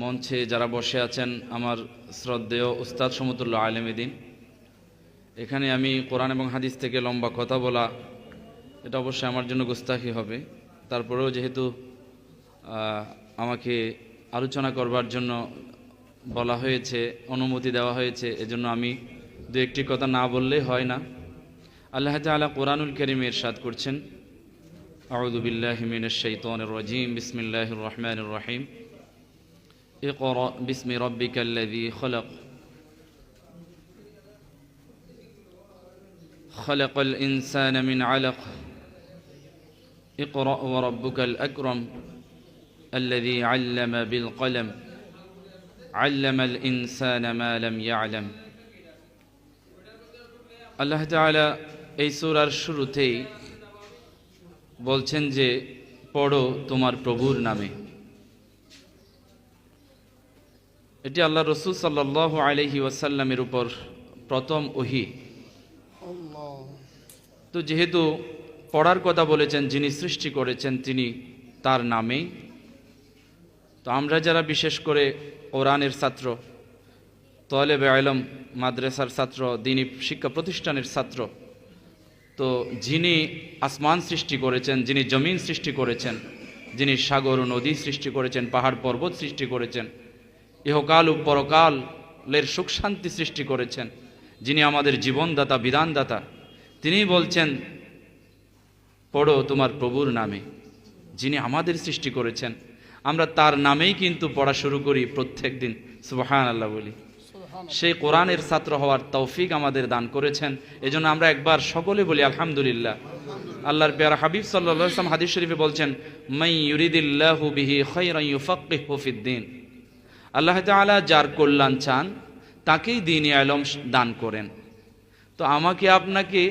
মঞ্চে যারা বসে আছেন, আমার শ্রদ্ধেয় উস্তাদ সমতুল্লাহ আলমেদিন এখানে আমি কোরআন এবং হাদিস থেকে লম্বা কথা বলা, এটা অবশ্যই আমার জন্য গুস্তাখি হবে। তারপরেও যেহেতু আমাকে আলোচনা করবার জন্য বলা হয়েছে, অনুমতি দেওয়া হয়েছে, এজন্য আমি দু একটি কথা না বললেই হয় না। আল্লাহ তাআলা কোরআনুল করিম ইরশাদ করছেন। আউযু বিল্লাহি মিনাশ শাইতানির রাজিম। বিসমিল্লাহির রহমানির রহিম। اقرأ باسم ربك الذي خلق خلق الإنسان من علق اقرأ وربك الأكرم الذي علم بالقلم علم الإنسان ما لم يعلم আল্লাহ তাআলা এই সূরার শুরুতেই বলছেন যে পড়ো তোমার প্রভুর নামে এটি আল্লাহ রসুল সাল্লাহ আলহি ওয়াসাল্লামের উপর প্রথম ওহি। তো যেহেতু পড়ার কথা বলেছেন, যিনি সৃষ্টি করেছেন, তিনি তার নামেই তো আমরা যারা বিশেষ করে কোরআনের ছাত্র, তলেবে আলম মাদ্রাসার ছাত্র, দিনী শিক্ষা প্রতিষ্ঠানের ছাত্র, তো যিনি আসমান সৃষ্টি করেছেন, যিনি জমিন সৃষ্টি করেছেন, যিনি সাগর নদী সৃষ্টি করেছেন, পাহাড় পর্বত সৃষ্টি করেছেন ইহকাল ও পরকালের সুখ শান্তি সৃষ্টি করেছেন। যিনি আমাদের জীবনদাতা বিধানদাতা তিনি বলছেন পড়ো তোমার প্রভুর নামে যিনি আমাদের সৃষ্টি করেছেন। আমরা তার নামেই কিন্তু পড়া শুরু করি প্রত্যেক দিন। সুবাহান আল্লাহ বলি সেই কোরআনের ছাত্র হওয়ার তৌফিক আমাদের দান করেছেন। এজন্য আমরা একবার সকলে বলি আলহামদুলিল্লাহ। আল্লাহর পেয়ার হাবিব ওয়াসাল্লাম হাদিস শরীফে বলছেন মাই ইউরিদিল্লাহু বিহি খায়রান ইউফাক্কিহু ফিদ্দিন আল্লাহ তাআলা যার কল্যাণ চান, তাকেই দিনই আলম দান করেন। তো আমাকে আপনাকে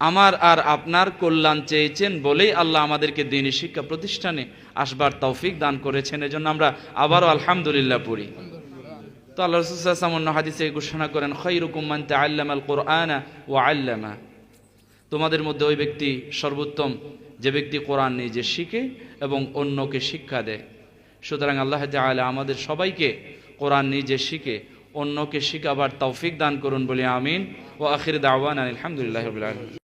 আমার আর আপনার কল্যাণ চেয়েছেন বলেই আল্লাহ আমাদেরকে দিনী শিক্ষা প্রতিষ্ঠানে আসবার তৌফিক দান করেছেন। এজন্য আমরা আবারও আলহামদুলিল্লাহ পড়ি। তো আল্লাহ রসুলাম হাদিসে ঘোষণা করেন খৈরুকুম মান তাআল্লামা আল কোরআনা ও আল্লামা। তোমাদের মধ্যে ওই ব্যক্তি সর্বোত্তম, যে ব্যক্তি কোরআন নিজে শিখে এবং অন্যকে শিক্ষা দেয়। সুতরাং আল্লাহ তাআলা আমাদের সবাইকে কোরআন নিজে শিখে অন্যকে শিখাবার তৌফিক দান করুন বলে আমিন। ও আখির দাওয়ান আলহামদুলিল্লাহ